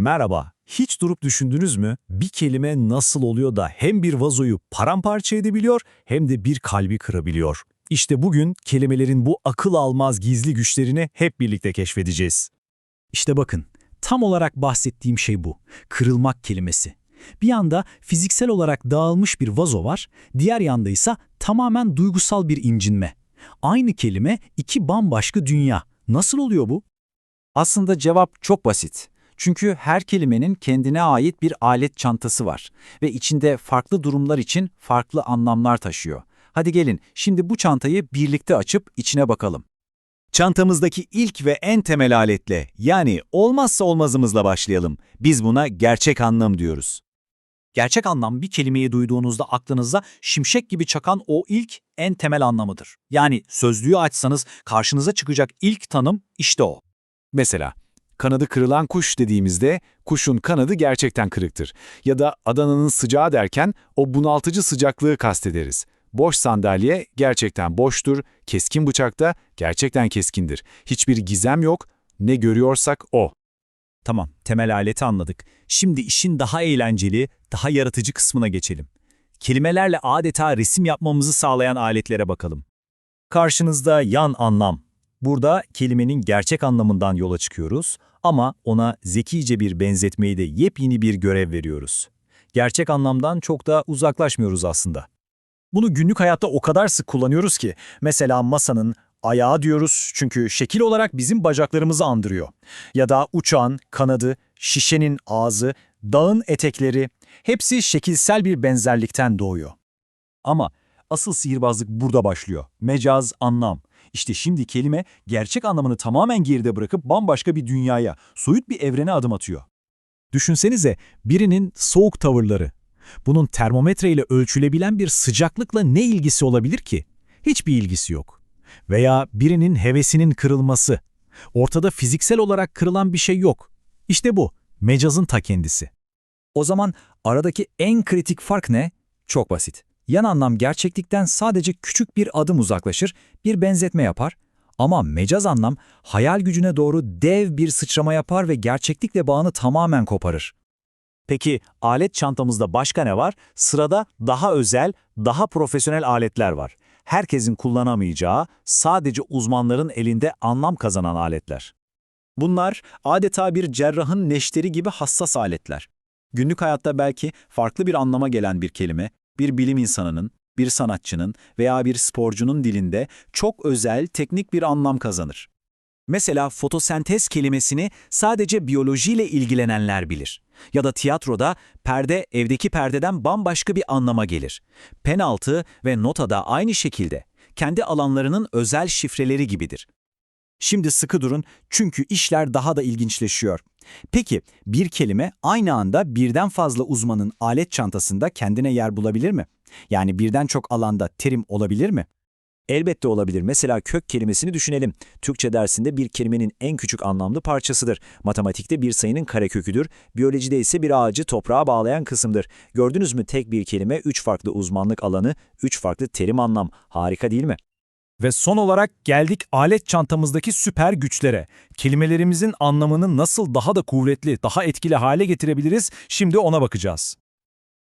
Merhaba, hiç durup düşündünüz mü? Bir kelime nasıl oluyor da hem bir vazoyu paramparça edebiliyor hem de bir kalbi kırabiliyor. İşte bugün kelimelerin bu akıl almaz gizli güçlerini hep birlikte keşfedeceğiz. İşte bakın, tam olarak bahsettiğim şey bu. Kırılmak kelimesi. Bir yanda fiziksel olarak dağılmış bir vazo var, diğer yanda ise tamamen duygusal bir incinme. Aynı kelime iki bambaşka dünya. Nasıl oluyor bu? Aslında cevap çok basit. Çünkü her kelimenin kendine ait bir alet çantası var ve içinde farklı durumlar için farklı anlamlar taşıyor. Hadi gelin şimdi bu çantayı birlikte açıp içine bakalım. Çantamızdaki ilk ve en temel aletle yani olmazsa olmazımızla başlayalım. Biz buna gerçek anlam diyoruz. Gerçek anlam bir kelimeyi duyduğunuzda aklınıza şimşek gibi çakan o ilk en temel anlamıdır. Yani sözlüğü açsanız karşınıza çıkacak ilk tanım işte o. Mesela kanadı kırılan kuş dediğimizde kuşun kanadı gerçekten kırıktır. Ya da Adana'nın sıcağı derken o bunaltıcı sıcaklığı kastederiz. Boş sandalye gerçekten boştur, keskin bıçak da gerçekten keskindir. Hiçbir gizem yok, ne görüyorsak o. Tamam, temel aleti anladık. Şimdi işin daha eğlenceli, daha yaratıcı kısmına geçelim. Kelimelerle adeta resim yapmamızı sağlayan aletlere bakalım. Karşınızda yan anlam. Burada kelimenin gerçek anlamından yola çıkıyoruz ama ona zekice bir benzetmeyi de yepyeni bir görev veriyoruz. Gerçek anlamdan çok da uzaklaşmıyoruz aslında. Bunu günlük hayatta o kadar sık kullanıyoruz ki, mesela masanın ayağı diyoruz çünkü şekil olarak bizim bacaklarımızı andırıyor. Ya da uçağın kanadı, şişenin ağzı, dağın etekleri, hepsi şekilsel bir benzerlikten doğuyor. Ama asıl sihirbazlık burada başlıyor. Mecaz anlam. İşte şimdi kelime gerçek anlamını tamamen geride bırakıp bambaşka bir dünyaya, soyut bir evrene adım atıyor. Düşünsenize birinin soğuk tavırları. Bunun termometre ile ölçülebilen bir sıcaklıkla ne ilgisi olabilir ki? Hiçbir ilgisi yok. Veya birinin hevesinin kırılması. Ortada fiziksel olarak kırılan bir şey yok. İşte bu, mecazın ta kendisi. O zaman aradaki en kritik fark ne? Çok basit. Yan anlam gerçeklikten sadece küçük bir adım uzaklaşır, bir benzetme yapar. Ama mecaz anlam hayal gücüne doğru dev bir sıçrama yapar ve gerçeklikle bağını tamamen koparır. Peki alet çantamızda başka ne var? Sırada daha özel, daha profesyonel aletler var. Herkesin kullanamayacağı, sadece uzmanların elinde anlam kazanan aletler. Bunlar adeta bir cerrahın neşteri gibi hassas aletler. Günlük hayatta belki farklı bir anlama gelen bir kelime, bir bilim insanının, bir sanatçının veya bir sporcunun dilinde çok özel, teknik bir anlam kazanır. Mesela fotosentez kelimesini sadece biyolojiyle ilgilenenler bilir. Ya da tiyatroda perde evdeki perdeden bambaşka bir anlama gelir. Penaltı ve nota da aynı şekilde. Kendi alanlarının özel şifreleri gibidir. Şimdi sıkı durun çünkü işler daha da ilginçleşiyor. Peki bir kelime aynı anda birden fazla uzmanın alet çantasında kendine yer bulabilir mi? Yani birden çok alanda terim olabilir mi? Elbette olabilir. Mesela kök kelimesini düşünelim. Türkçe dersinde bir kelimenin en küçük anlamlı parçasıdır. Matematikte bir sayının kareköküdür. Biyolojide ise bir ağacı toprağa bağlayan kısımdır. Gördünüz mü tek bir kelime, üç farklı uzmanlık alanı, üç farklı terim anlam. Harika değil mi? Ve son olarak geldik alet çantamızdaki süper güçlere. Kelimelerimizin anlamını nasıl daha da kuvvetli, daha etkili hale getirebiliriz? Şimdi ona bakacağız.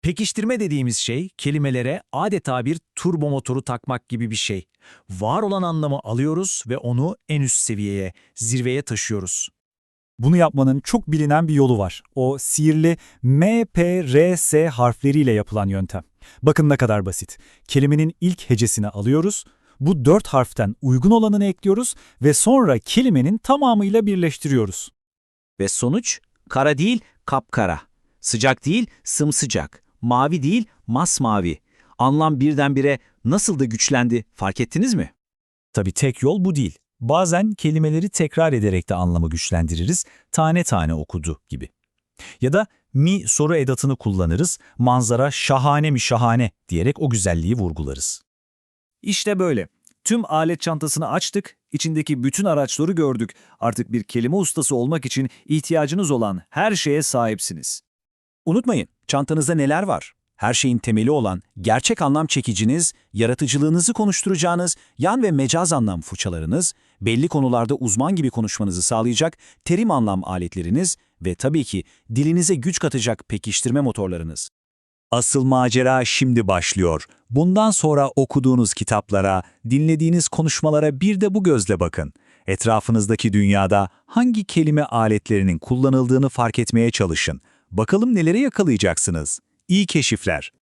Pekiştirme dediğimiz şey kelimelere adeta bir turbo motoru takmak gibi bir şey. Var olan anlamı alıyoruz ve onu en üst seviyeye, zirveye taşıyoruz. Bunu yapmanın çok bilinen bir yolu var. O sihirli M, P, R, S harfleriyle yapılan yöntem. Bakın ne kadar basit. Kelimenin ilk hecesini alıyoruz, bu dört harften uygun olanını ekliyoruz ve sonra kelimenin tamamıyla birleştiriyoruz. Ve sonuç kara değil kapkara, sıcak değil sımsıcak, mavi değil masmavi. Anlam birdenbire nasıl da güçlendi fark ettiniz mi? Tabii tek yol bu değil. Bazen kelimeleri tekrar ederek de anlamı güçlendiririz, tane tane okudu gibi. Ya da mi soru edatını kullanırız, manzara şahane mi şahane diyerek o güzelliği vurgularız. İşte böyle. Tüm alet çantasını açtık, içindeki bütün araçları gördük. Artık bir kelime ustası olmak için ihtiyacınız olan her şeye sahipsiniz. Unutmayın, çantanızda neler var? Her şeyin temeli olan gerçek anlam çekiciniz, yaratıcılığınızı konuşturacağınız yan ve mecaz anlam fırçalarınız, belli konularda uzman gibi konuşmanızı sağlayacak terim anlam aletleriniz Ve tabii ki dilinize güç katacak pekiştirme motorlarınız. Asıl macera şimdi başlıyor. Bundan sonra okuduğunuz kitaplara, dinlediğiniz konuşmalara bir de bu gözle bakın. Etrafınızdaki dünyada hangi kelime aletlerinin kullanıldığını fark etmeye çalışın. Bakalım nelere yakalayacaksınız. İyi keşifler.